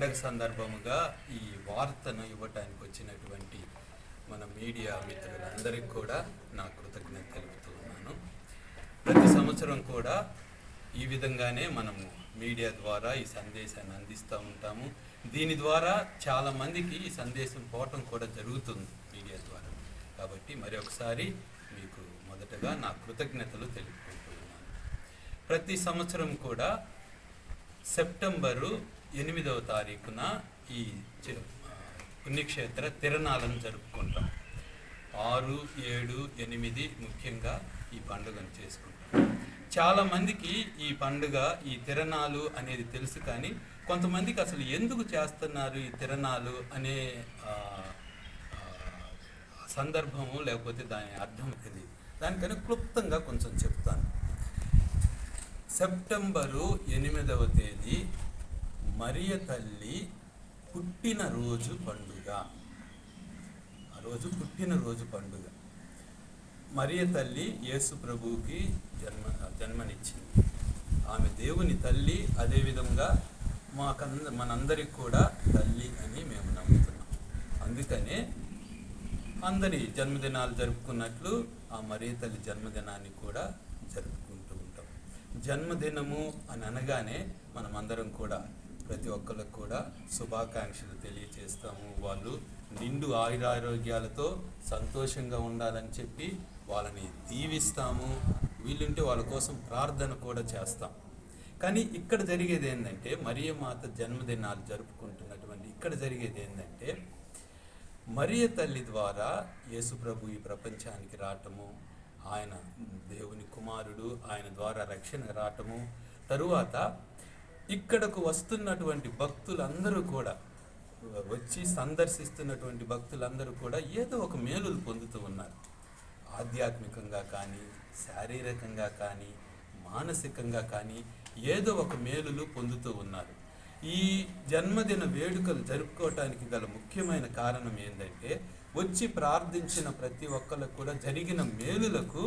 పండగ సందర్భముగా ఈ వార్తను ఇవ్వటానికి వచ్చినటువంటి మన మీడియా మిత్రులందరికీ కూడా నా కృతజ్ఞత తెలుపుతూ ఉన్నాను. ప్రతి సంవత్సరం కూడా ఈ విధంగానే మనము మీడియా ద్వారా ఈ సందేశాన్ని అందిస్తూ ఉంటాము. దీని ద్వారా చాలా మందికి ఈ సందేశం పోవటం కూడా జరుగుతుంది మీడియా ద్వారా. కాబట్టి మరొకసారి మీకు మొదటగా నా కృతజ్ఞతలు తెలుపుకుంటూ ఉన్నాను ప్రతి సంవత్సరం కూడా సెప్టెంబరు ఎనిమిదవ తారీఖున ఈ పుణ్యక్షేత్ర తిరణాలను జరుపుకుంటాం. ఆరు ఏడు ఎనిమిది ముఖ్యంగా ఈ పండుగను చేసుకుంటాం. చాలామందికి ఈ పండుగ ఈ తిరణాలు అనేది తెలుసు కానీ కొంతమందికి అసలు ఎందుకు చేస్తున్నారు ఈ తిరణాలు అనే సందర్భము లేకపోతే దాని అర్థం తెలియదు దానికని క్లుప్తంగా కొంచెం చెప్తాను. సెప్టెంబరు ఎనిమిదవ తేదీ మరియ తల్లి పుట్టినరోజు పండుగ. ఆ రోజు పుట్టినరోజు పండుగ. మరియ తల్లి యేసు ప్రభువుకి జన్మ జన్మనిచ్చింది. ఆమె దేవుని తల్లి అదేవిధంగా మాకంద మనందరికి కూడా తల్లి అని మేము నమ్ముతున్నాం. అందుకనే అందరి జన్మదినాలు జరుపుకున్నట్లు ఆ మరియ తల్లి జన్మదినాన్ని కూడా జరుపుకుంటూ ఉంటాం. జన్మదినము అని అనగానే మనం అందరం కూడా ప్రతి ఒక్కరికి కూడా శుభాకాంక్షలు తెలియచేస్తాము. వాళ్ళు నిండు ఆయురారోగ్యాలతో సంతోషంగా ఉండాలని చెప్పి వాళ్ళని దీవిస్తాము. వీలుంటే వాళ్ళ కోసం ప్రార్థన కూడా చేస్తాం. కానీ ఇక్కడ జరిగేది ఏంటంటే మరియ మాత జన్మదినాలు జరుపుకుంటున్నటువంటి ఇక్కడ జరిగేది ఏంటంటే మరియ తల్లి ద్వారా యేసుప్రభు ఈ ప్రపంచానికి రావటము ఆయన దేవుని కుమారుడు ఆయన ద్వారా రక్షణ రావటము తరువాత ఇక్కడకు వస్తున్నటువంటి భక్తులందరూ కూడా వచ్చి సందర్శిస్తున్నటువంటి భక్తులందరూ కూడా ఏదో ఒక మేలులు పొందుతూ ఉన్నారు. ఆధ్యాత్మికంగా కానీ శారీరకంగా కానీ మానసికంగా కానీ ఏదో ఒక మేలులు పొందుతూ ఉన్నారు. ఈ జన్మదిన వేడుకలు జరుపుకోవటానికి గల ముఖ్యమైన కారణం ఏంటంటే వచ్చి ప్రార్థించిన ప్రతి ఒక్కరికి కూడా జరిగిన మేలులకు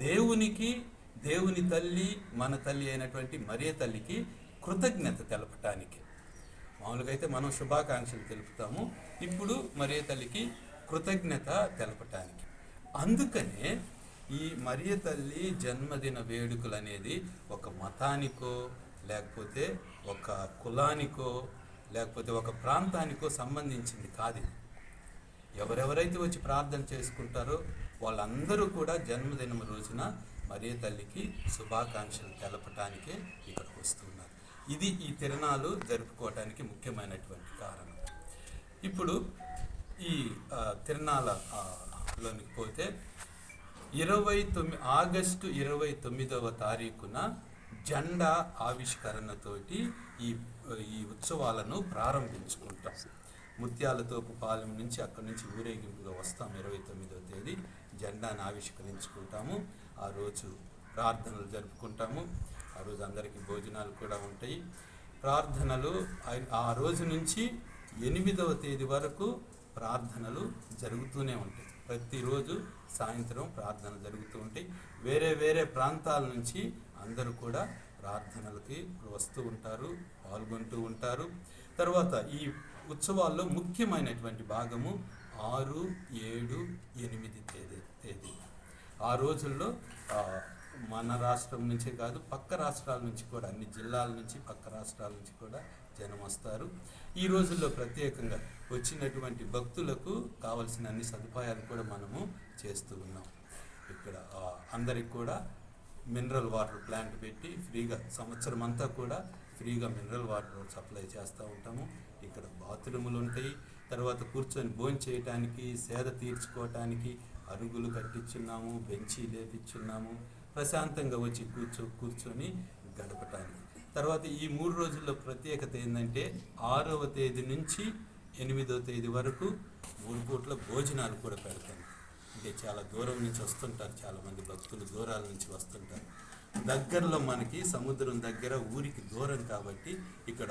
దేవునికి దేవుని తల్లి మన తల్లి అయినటువంటి మరే తల్లికి కృతజ్ఞత తెలపటానికి. మామూలుగా అయితే మనం శుభాకాంక్షలు తెలుపుతాము. ఇప్పుడు మరియ తల్లికి కృతజ్ఞత తెలపటానికి. అందుకనే ఈ మరియ తల్లి జన్మదిన వేడుకలు అనేది ఒక మతానికో లేకపోతే ఒక కులానికో లేకపోతే ఒక ప్రాంతానికో సంబంధించింది కాదు ఎవరెవరైతే వచ్చి ప్రార్థన చేసుకుంటారో వాళ్ళందరూ కూడా జన్మదినం రోజున మరియ తల్లికి శుభాకాంక్షలు తెలపటానికే ఇక్కడికి వస్తున్నారు. ఇది ఈ తిరణాలు జరుపుకోవటానికి ముఖ్యమైనటువంటి కారణం. ఇప్పుడు ఈ ఆ, తిరణాల పోతే ఇరవై తొమ్మిది ఆగస్టు ఇరవై తొమ్మిదవ తారీఖున జెండా ఆవిష్కరణతోటి ఈ ఈ ఉత్సవాలను ప్రారంభించుకుంటాం. ముత్యాలతోపు పాలెం నుంచి అక్కడి నుంచి ఊరేగింపుగా వస్తాం ఇరవై తొమ్మిదవ తేదీ. జెండాను ఆవిష్కరించుకుంటాము. ఆ రోజు ప్రార్థనలు జరుపుకుంటాము. ఆ రోజు అందరికీ భోజనాలు కూడా ఉంటాయి. ప్రార్థనలు ఆ- రోజు నుంచి ఎనిమిదవ తేదీ వరకు ప్రార్థనలు జరుగుతూనే ఉంటాయి. ప్రతిరోజు సాయంత్రం ప్రార్థనలు జరుగుతూ ఉంటాయి. వేరే వేరే ప్రాంతాల నుంచి అందరూ కూడా ప్రార్థనలకి వస్తూ ఉంటారు పాల్గొంటూ ఉంటారు. తర్వాత ఈ ఉత్సవాల్లో ముఖ్యమైనటువంటి భాగము ఆరు ఏడు ఎనిమిది తేదీ తేదీ. ఆ రోజుల్లో మన రాష్ట్రం నుంచే కాదు పక్క రాష్ట్రాల నుంచి కూడా అన్ని జిల్లాల నుంచి పక్క రాష్ట్రాల నుంచి కూడా జనం వస్తారు. ఈ రోజుల్లో ప్రత్యేకంగా వచ్చినటువంటి భక్తులకు కావలసిన అన్ని సదుపాయాలు కూడా మనము చేస్తూ ఉన్నాం. ఇక్కడ అందరికి కూడా మినరల్ వాటర్ ప్లాంట్ పెట్టి ఫ్రీగా సంవత్సరం అంతా కూడా ఫ్రీగా మినరల్ వాటర్ సప్లై చేస్తూ ఉంటాము. ఇక్కడ బాత్రూములు ఉంటాయి. తర్వాత కూర్చొని భోజనం చేయటానికి సేద తీర్చుకోవటానికి అరుగులు కట్టించున్నాము బెంచీ లేపిచ్చున్నాము ప్రశాంతంగా వచ్చి కూర్చో కూర్చొని గడపటానికి. తర్వాత ఈ మూడు రోజుల్లో ప్రత్యేకత ఏంటంటే ఆరవ తేదీ నుంచి ఎనిమిదవ తేదీ వరకు మూడు పూట్ల భోజనాలు కూడా పెడతాను. అంటే చాలా దూరం నుంచి వస్తుంటారు చాలామంది భక్తులు దూరాల నుంచి వస్తుంటారు. దగ్గరలో మనకి సముద్రం దగ్గర ఊరికి దూరం కాబట్టి ఇక్కడ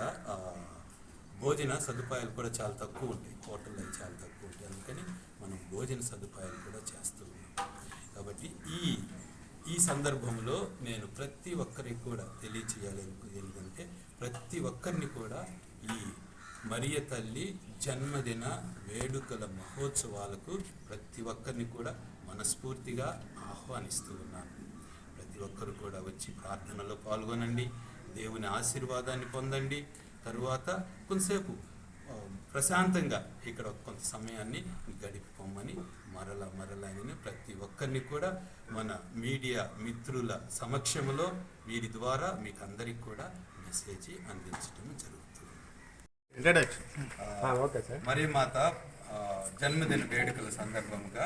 భోజన సదుపాయాలు కూడా చాలా తక్కువ ఉంటాయి. హోటల్లో అవి చాలా తక్కువ ఉంటాయి. అందుకని మనం భోజన సదుపాయాలు కూడా చేస్తూ ఉన్నాం. కాబట్టి ఈ ఈ సందర్భంలో నేను ప్రతి ఒక్కరికి కూడా తెలియచేయాలి ఏంటంటే ప్రతి ఒక్కరిని కూడా ఈ మరియ తల్లి జన్మదిన వేడుకల మహోత్సవాలకు ప్రతి ఒక్కరిని కూడా మనస్ఫూర్తిగా ఆహ్వానిస్తూ ఉన్నాను. ప్రతి ఒక్కరు కూడా వచ్చి ప్రార్థనలో పాల్గొనండి దేవుని ఆశీర్వాదాన్ని పొందండి. తరువాత కొంతసేపు ప్రశాంతంగా ఇక్కడ కొంత సమయాన్ని గడిపిపోమని మరల మరల అని ప్రతి ఒక్కరిని కూడా మన మీడియా మిత్రుల సమక్షంలో వీరి ద్వారా మీకు అందరికి కూడా మెసేజ్ అందించడం జరుగుతుంది. Introduction okay sir. మరి మాత జన్మదిన వేడుకల సందర్భంగా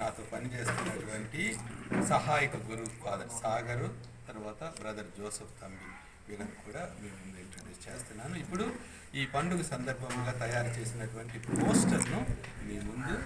నాతో పనిచేస్తున్నటువంటి సహాయక గురు ఫాదర్ సాగరు తర్వాత బ్రదర్ జోసఫ్ తంబి. వీళ్ళని కూడా మీ ముందు ఇంట్రడ్యూస్ చేస్తున్నాను. ఇప్పుడు ఈ పండుగ సందర్భంగా తయారు చేసినటువంటి పోస్టర్ను మీ ముందు